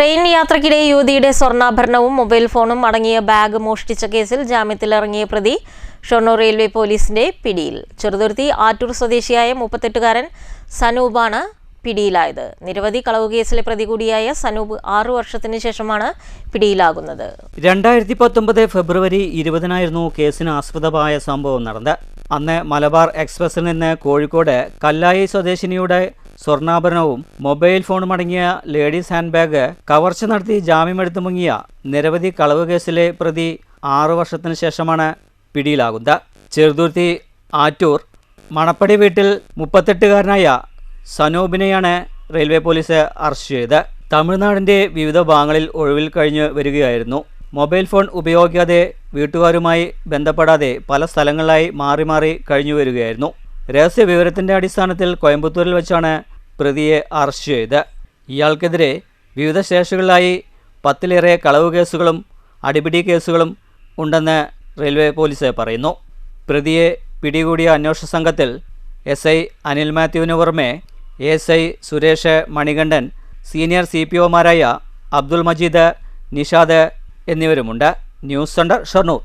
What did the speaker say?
Train യാത്രക്കിടെ യുവതിയുടെ സ്വർണാഭരണവും mobile ഫോണും അടങ്ങിയ ബാഗ് മോഷ്ടിച്ച കേസിൽ ജാമ്യത്തിലിറങ്ങിയ പ്രതി ഷൊർണൂർ റെയിൽവേ പോലീസിന്റെ പിടിയിൽ. ചെറുതുരുത്തി ആറ്റൂർ സ്വദേശിയായ മുപ്പത്തെട്ടുകാരൻ സനൂപാണ് പിടിയിലായത്. നിരവധി കളവ് കേസിലെ പ്രതി കൂടിയായ സനൂപ് ആറു വർഷത്തിന് ശേഷമാണ് പിടിയിലാകുന്നത്. രണ്ടായിരത്തി പത്തൊമ്പത് ഫെബ്രുവരി ഇരുപതിനായിരുന്നു കേസിന് ആസ്പദമായ സംഭവം നടന്നത്. അന്ന് മലബാർ എക്സ്പ്രസിൽ നിന്ന് കോഴിക്കോട് കല്ലായി സ്വദേശിനിയുടെ സ്വർണാഭരണവും മൊബൈൽ ഫോണും അടങ്ങിയ ലേഡീസ് ഹാൻഡ് ബാഗ് കവർച്ച നടത്തി ജാമ്യമെടുത്ത് മുങ്ങിയ നിരവധി കളവ് കേസിലെ പ്രതി ആറു വർഷത്തിന് ശേഷമാണ് പിടിയിലാകുന്നത്. ചെറുതുരുത്തി ആറ്റൂർ മണപ്പടി വീട്ടിൽ മുപ്പത്തെട്ടുകാരനായ സനോബിനെയാണ് റെയിൽവേ പോലീസ് അറസ്റ്റ് ചെയ്തത്. തമിഴ്നാടിന്റെ വിവിധ ഭാഗങ്ങളിൽ ഒഴിവിൽ കഴിഞ്ഞ് വരികയായിരുന്നു. മൊബൈൽ ഫോൺ ഉപയോഗിക്കാതെ വീട്ടുകാരുമായി ബന്ധപ്പെടാതെ പല സ്ഥലങ്ങളിലായി മാറി മാറി കഴിഞ്ഞു വരികയായിരുന്നു. രഹസ്യ വിവരത്തിന്റെ അടിസ്ഥാനത്തിൽ കോയമ്പത്തൂരിൽ വെച്ചാണ് പ്രതിയെ അറസ്റ്റ് ചെയ്ത്. ഇയാൾക്കെതിരെ വിവിധ സ്റ്റേഷനുകളിലായി പത്തിലേറെ കളവ് കേസുകളും അടിപിടി കേസുകളും ഉണ്ടെന്ന് റെയിൽവേ പോലീസ് പറയുന്നു. പ്രതിയെ പിടികൂടിയ അന്വേഷണ സംഘത്തിൽ എസ് ഐ അനിൽ മാത്യുവിന് പുറമെ S I Suresh Manikandan senior C P ഒമാരായ Abdul Majeed Nishad എന്നിവരുമുണ്ട്. News centre Shoranur.